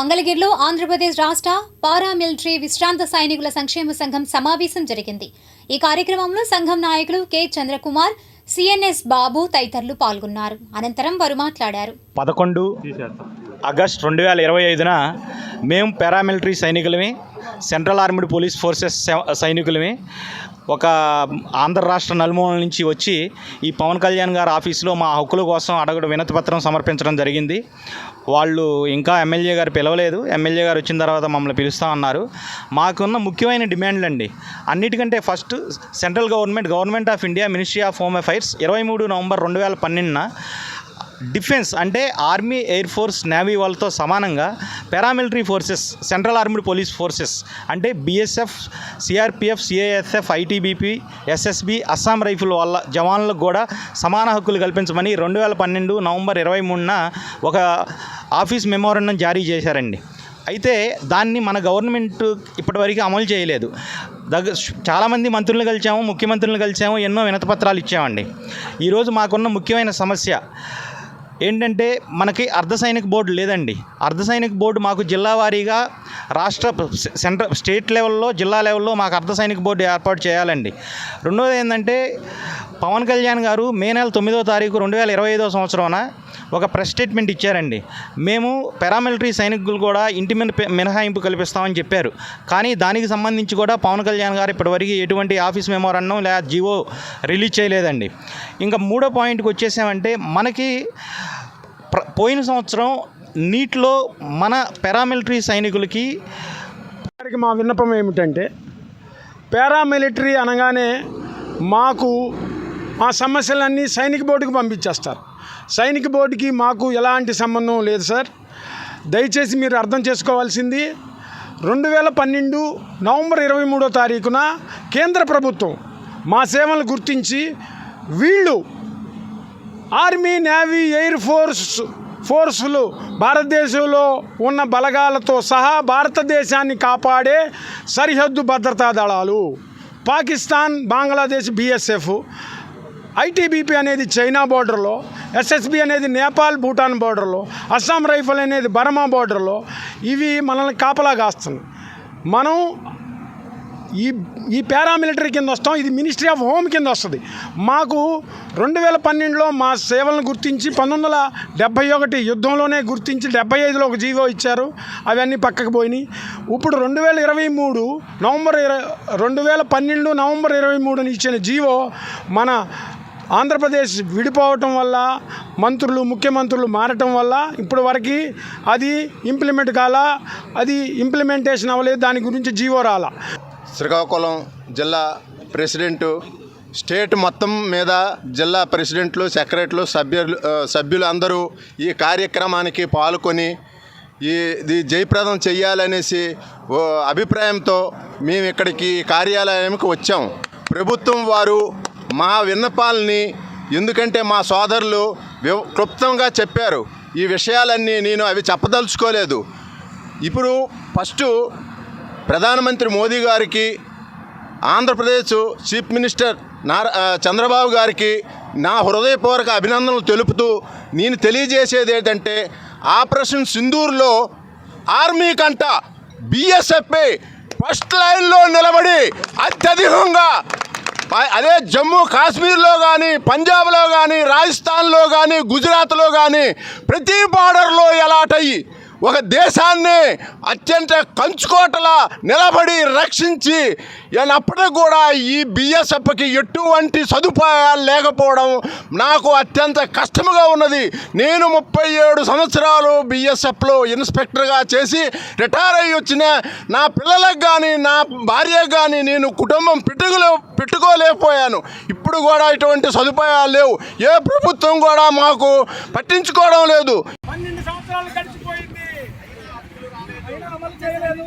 మంగళగిరిలో ఆంధ్రప్రదేశ్ రాష్ట్ర పారామిలిటరీ విశ్రాంత సైనికుల సంక్షేమ సంఘం సమావేశం జరిగింది. ఈ కార్యక్రమంలో సంఘం నాయకులు కె చంద్రకుమార్ సిఎన్ఎస్ బాబు తదితరులు పాల్గొన్నారు. అనంతరం వారు మాట్లాడారు. పదకొండు ఆగస్ట్ రెండు వేల ఇరవై ఐదున మేము పారామిలిటరీ సైనికులమే సెంట్రల్ ఆర్మీడ్ పోలీస్ ఫోర్సెస్ సైనికులమే. ఒక ఆంధ్ర రాష్ట్ర నలుమూల నుంచి వచ్చి ఈ పవన్ కళ్యాణ్ గారి ఆఫీసులో మా హక్కుల కోసం అడగడం వినతి పత్రం సమర్పించడం జరిగింది. వాళ్ళు ఇంకా ఎమ్మెల్యే గారు పిలవలేదు. ఎమ్మెల్యే గారు వచ్చిన తర్వాత మమ్మల్ని పిలుస్తామన్నారు మాకున్న ముఖ్యమైన డిమాండ్లు అండి అన్నిటికంటే first central government government of India ministry of home affairs ఇరవై మూడు నవంబర్ రెండు వేల పన్నెండున డిఫెన్స్ అంటే ఆర్మీ ఎయిర్ ఫోర్స్ నేవీ వాళ్ళతో సమానంగా paramilitary forces central armed police forces అంటే BSF CRPF CISF ITBP SSB Assam rifle వాళ్ళ జవాన్లకు కూడా సమాన హక్కులు కల్పించమని రెండు వేల పన్నెండు నవంబర్ ఇరవై మూడున ఒక ఆఫీస్ మెమోరండం జారీ చేశారండి. అయితే దాన్ని మన గవర్నమెంట్ ఇప్పటివరకు అమలు చేయలేదు. దగ్గర చాలామంది మంత్రులను కలిసాము ముఖ్యమంత్రులను కలిసాము ఎన్నో వినతపత్రాలు ఇచ్చామండి. ఈరోజు మాకున్న ముఖ్యమైన సమస్య ఏంటంటే మనకి అర్ధ సైనిక బోర్డు లేదండి. అర్ధ సైనిక బోర్డు మాకు జిల్లా వారీగా రాష్ట్ర సెంట్రల్ స్టేట్ లెవెల్లో జిల్లా లెవెల్లో మాకు అర్ధ సైనిక బోర్డు ఏర్పాటు చేయాలండి. రెండోది ఏంటంటే పవన్ కళ్యాణ్ గారు మే నెల తొమ్మిదో తారీఖు రెండు వేల ఇరవై ఐదో సంవత్సరాన ఒక ప్రెస్ స్టేట్మెంట్ ఇచ్చారండి. మేము పారామిలిటరీ సైనికులు కూడా ఇంటి మీద మినహాయింపు కల్పిస్తామని చెప్పారు. కానీ దానికి సంబంధించి కూడా పవన్ కళ్యాణ్ గారు ఇప్పటివరకు ఎటువంటి ఆఫీస్ మెమోరాండం లేదా జీవో రిలీజ్ చేయలేదండి. ఇంకా మూడో పాయింట్కి వచ్చేసామంటే మనకి పోయిన సంవత్సరం నీటిలో మన పారామిలిటరీ సైనికులకి మా విన్నపం ఏమిటంటే పారామిలిటరీ అనగానే మాకు మా సమస్యలన్నీ సైనిక బోర్డుకి పంపించేస్తారు. సైనిక బోర్డుకి మాకు ఎలాంటి సంబంధం లేదు సార్. దయచేసి మీరు అర్థం చేసుకోవాల్సింది రెండు వేల పన్నెండు నవంబర్ ఇరవై మూడో తారీఖున కేంద్ర ప్రభుత్వం మా సేవలు గుర్తించి వీళ్ళు ఆర్మీ నేవీ ఎయిర్ ఫోర్స్ ఫోర్సులు భారతదేశంలో ఉన్న బలగాలతో సహా భారతదేశాన్ని కాపాడే సరిహద్దు భద్రతా దళాలు. పాకిస్తాన్ బంగ్లాదేశ్ బిఎస్ఎఫ్ ఐటీబీపీ అనేది చైనా బోర్డర్లో ఎస్ఎస్బి అనేది నేపాల్ భూటాన్ బోర్డర్లో అస్సాం రైఫల్ అనేది బర్మా బోర్డర్లో ఇవి మనల్ని కాపలా కాస్తుంది మనం ఈ ఈ పారామిలిటరీ కింద వస్తాం ఇది మినిస్ట్రీ ఆఫ్ హోమ్ కింద వస్తుంది. మాకు రెండు వేల పన్నెండులో మా సేవలను గుర్తించి పంతొమ్మిది వందల డెబ్బై ఒకటి యుద్ధంలోనే గుర్తించి డెబ్బై ఐదులో ఒక జీవో ఇచ్చారు. అవన్నీ పక్కకు పోయినాయి. ఇప్పుడు రెండు వేల ఇరవై మూడు నవంబర్ ఇరవై రెండు వేల పన్నెండు నవంబర్ ఇరవై మూడుని ఇచ్చిన జీవో మన ఆంధ్రప్రదేశ్ విడిపోవటం వల్ల మంత్రులు ముఖ్యమంత్రులు మారటం వల్ల ఇప్పుడు వరకు అది ఇంప్లిమెంట్ కాల అది ఇంప్లిమెంటేషన్ అవ్వలేదు. దాని గురించి జీవో రాల. శ్రీకాకుళం జిల్లా ప్రెసిడెంటు స్టేట్ మొత్తం మీద జిల్లా ప్రెసిడెంట్లు సెక్రటరీలు సభ్యులు సభ్యులు అందరూ ఈ కార్యక్రమానికి పాల్గొని ఈ ఇది జయప్రదం చేయాలనేసి ఓ అభిప్రాయంతో మేము ఇక్కడికి కార్యాలయానికి వచ్చాం. ప్రభుత్వం వారు మా విన్నపాలని ఎందుకంటే మా సోదరులు క్లుప్తంగా చెప్పారు. ఈ విషయాలన్నీ నేను అవి చెప్పదలుచుకోలేదు. ఇప్పుడు ఫస్టు ప్రధానమంత్రి మోదీ గారికి ఆంధ్రప్రదేశ్ చీఫ్ మినిస్టర్ నారా చంద్రబాబు గారికి నా హృదయపూర్వక అభినందనలు తెలుపుతూ నేను తెలియజేసేది ఏంటంటే ఆపరేషన్ సింధూర్లో ఆర్మీ కంట బిఎస్ఎఫ్ఏ ఫస్ట్ లైన్లో నిలబడి అత్యధికంగా అదే జమ్మూ కాశ్మీర్లో కానీ పంజాబ్లో కానీ రాజస్థాన్లో కానీ గుజరాత్లో కానీ ప్రతి బార్డర్లో ఎలాటయ్యి ఒక దేశాన్ని అత్యంత కంచుకోటలా నిలబడి రక్షించి అప్పటికి కూడా ఈ బిఎస్ఎఫ్కి ఎటువంటి సదుపాయాలు లేకపోవడం నాకు అత్యంత కష్టముగా ఉన్నది. నేను ముప్పై ఏడు సంవత్సరాలు బిఎస్ఎఫ్లో ఇన్స్పెక్టర్గా చేసి రిటైర్ అయ్యి వచ్చిన నా పిల్లలకు కానీ నా భార్యకు కానీ నేను కుటుంబం పెట్టుకోలే పెట్టుకోలేకపోయాను. ఇప్పుడు కూడా ఇటువంటి సదుపాయాలు లేవు. ఏ ప్రభుత్వం కూడా మాకు పట్టించుకోవడం లేదు. పన్నెండు సంవత్సరాలు గడిచిపోయింది. అయినా అమలు చేయలేదు.